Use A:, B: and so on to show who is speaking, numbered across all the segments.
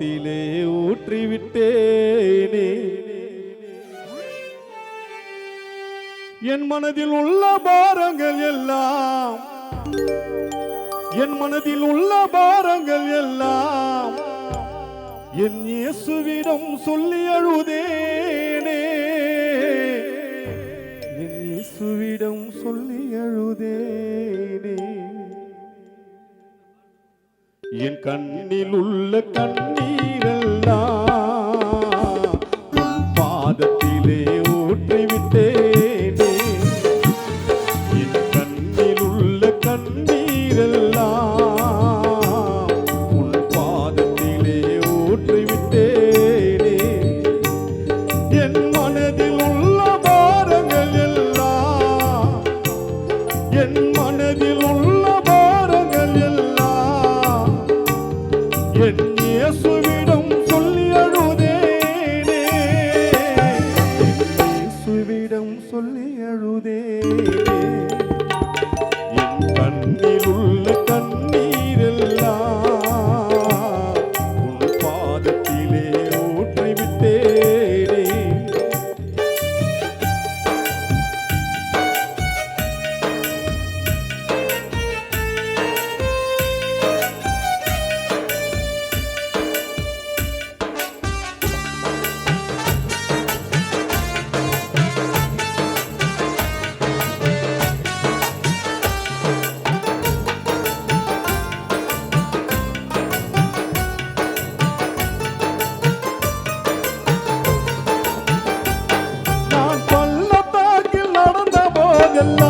A: பாதத்திலே ஊற்றிவிட்டேனே. என் மனதில் உள்ள பாரங்கள் எல்லாம் என் மனதில் உள்ள பாரங்கள் எல்லாம் என் இயேசுவிடம் சொல்லி அழுதே என் கண்ணில் உள்ள கண்ணீரெல்லாம் பாதத்திலே Yes, நாளெல்லாம்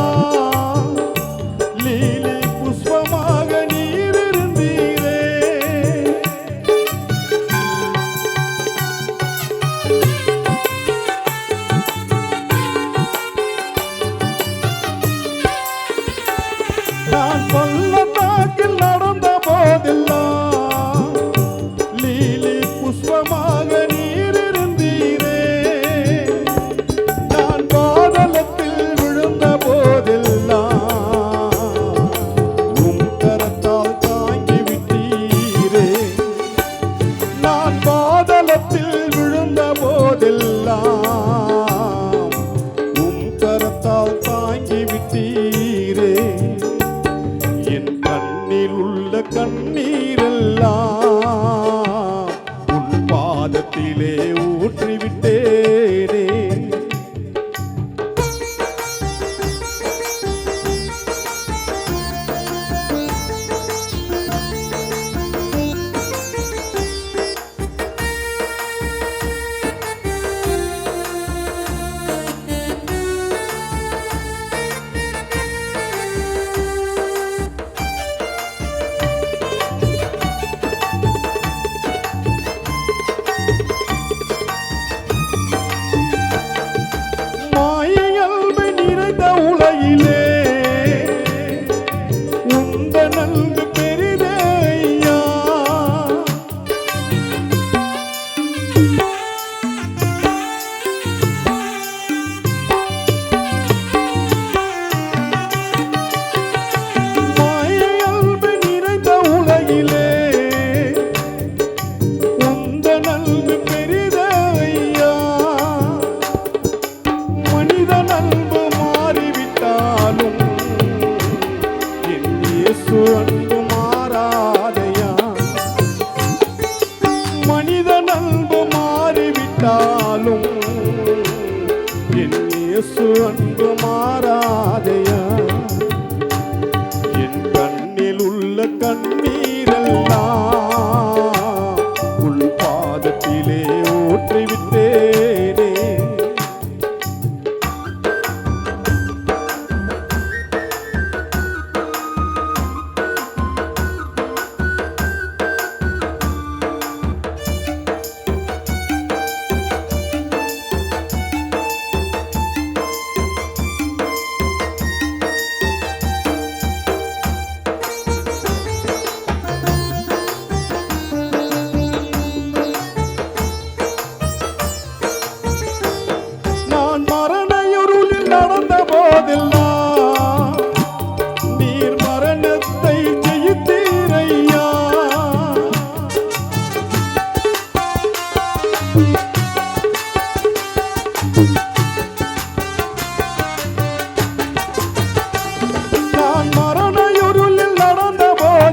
A: for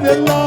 A: the